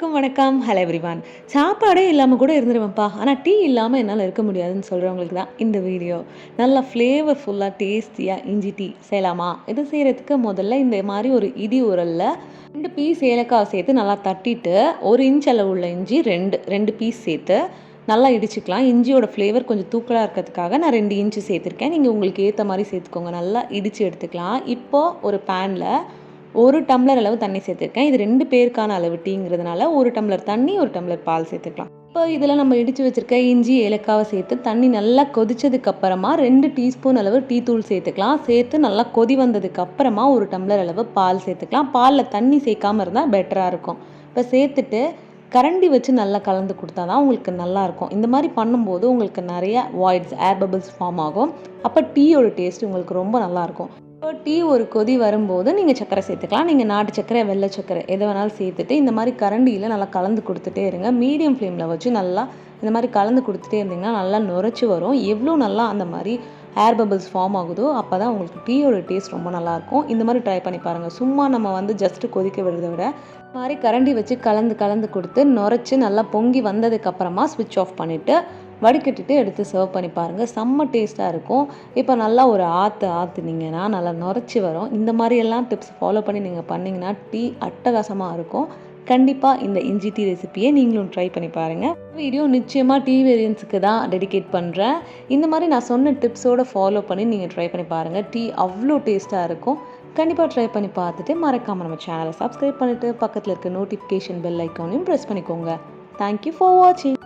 அனைவருக்கும் வணக்கம். Hello everyone சாப்பாடே இல்லாமல் கூட இருந்துருவேன்ப்பா. ஆனால் டீ இல்லாமல் என்னால் இருக்க முடியாதுன்னு சொல்கிறவங்களுக்கு தான் இந்த வீடியோ நல்லா ஃப்ளேவர்ஃபுல்லாக டேஸ்டியாக இஞ்சி டீ செய்யலாமா? இது செய்கிறதுக்கு முதல்ல இந்த மாதிரி ஒரு இடி உரலில் ரெண்டு பீஸ் ஏலக்காய் சேர்த்து நல்லா தட்டிட்டு ஒரு இன்ச் அளவு உள்ள இஞ்சி ரெண்டு ரெண்டு பீஸ் சேர்த்து நல்லா இடிச்சுக்கலாம். இஞ்சியோட ஃப்ளேவர் கொஞ்சம் தூக்கலாக இருக்கிறதுக்காக நான் ரெண்டு இன்ச்சு சேர்த்துருக்கேன். நீங்கள் உங்களுக்கு ஏற்ற மாதிரி சேர்த்துக்கோங்க. நல்லா இடித்து எடுத்துக்கலாம். இப்போது ஒரு பேனில் ஒரு டம்ளர் அளவு தண்ணி சேர்த்துருக்கேன். இது ரெண்டு பேருக்கான அளவு டீங்கிறதுனால ஒரு டம்ளர் தண்ணி ஒரு டம்ளர் பால் சேர்த்துக்கலாம். இப்போ இதில் நம்ம இடித்து வச்சுருக்க இஞ்சி ஏலக்காவை சேர்த்து தண்ணி நல்லா கொதிச்சதுக்கு அப்புறமா ரெண்டு டீஸ்பூன் அளவு டீ தூள் சேர்த்துக்கலாம். சேர்த்து நல்லா கொதி வந்ததுக்கு அப்புறமா ஒரு டம்ளர் அளவு பால் சேர்த்துக்கலாம். பாலில் தண்ணி சேர்க்காம இருந்தால் பெட்டராக இருக்கும். இப்போ சேர்த்துட்டு கரண்டி வச்சு நல்லா கலந்து கொடுத்தா தான் உங்களுக்கு நல்லாயிருக்கும் இந்த மாதிரி பண்ணும்போது உங்களுக்கு நிறைய வாய்ட்ஸ் ஏர் பபிள்ஸ் ஃபார்ம் ஆகும். அப்போ டீயோட டேஸ்ட் உங்களுக்கு ரொம்ப நல்லாயிருக்கும் இப்போ டீ ஒரு கொதி வரும்போது நீங்கள் சர்க்கரை சேர்த்துக்கலாம். நீங்கள் நாட்டு சக்கரை வெள்ளை சர்க்கரை எதை வேணாலும் சேர்த்துட்டு இந்த மாதிரி கரண்டியில் நல்லா கலந்து கொடுத்துட்டே இருங்க. மீடியம் ஃப்ளேமில் வச்சு நல்லா இந்த மாதிரி கலந்து கொடுத்துட்டே இருந்தீங்கன்னா நல்லா நுரைச்சி வரும். எவ்வளோ நல்லா அந்த மாதிரி ஏர் பபிள்ஸ் ஃபார்ம் ஆகுதோ அப்போ தான் உங்களுக்கு டீயோட டேஸ்ட் ரொம்ப நல்லாயிருக்கும் இந்த மாதிரி ட்ரை பண்ணி பாருங்கள் சும்மா நம்ம வந்து ஜஸ்ட்டு கொதிக்க விடுறத விட மாதிரி கரண்டி வச்சு கலந்து கலந்து கொடுத்து நுரைச்சி நல்லா பொங்கி வந்ததுக்கப்புறமா ஸ்விட்ச் ஆஃப் பண்ணிவிட்டு வடிகட்டிட்டு எடுத்து சர்வ் பண்ணி பாருங்கள் செம்ம டேஸ்ட்டாக இருக்கும். இப்போ நல்லா ஒரு ஆற்று ஆற்றுனீங்கன்னா நல்லா நுரைச்சி வரும். இந்த மாதிரியெல்லாம் டிப்ஸ் ஃபாலோ பண்ணி நீங்கள் பண்ணிங்கன்னா டீ அட்டகாசமாக இருக்கும். கண்டிப்பாக இந்த இஞ்சி டீ ரெசிப்பியை நீங்களும் ட்ரை பண்ணி பாருங்கள் வீடியோ நிச்சயமாக டீ வேரியன்ஸுக்கு தான் டெடிகேட் பண்ணுறேன் இந்த மாதிரி நான் சொன்ன டிப்ஸோடு ஃபாலோ பண்ணி நீங்கள் ட்ரை பண்ணி பாருங்கள் டீ அவ்வளோ டேஸ்ட்டாக இருக்கும். கண்டிப்பாக ட்ரை பண்ணி பார்த்துட்டு மறக்காமல் நம்ம சேனலை சப்ஸ்கிரைப் பண்ணிவிட்டு பக்கத்தில் இருக்க நோட்டிஃபிகேஷன் பெல் ஐக்கானையும் ப்ரெஸ் பண்ணிக்கோங்க. தேங்க்யூ ஃபார் வாட்சிங்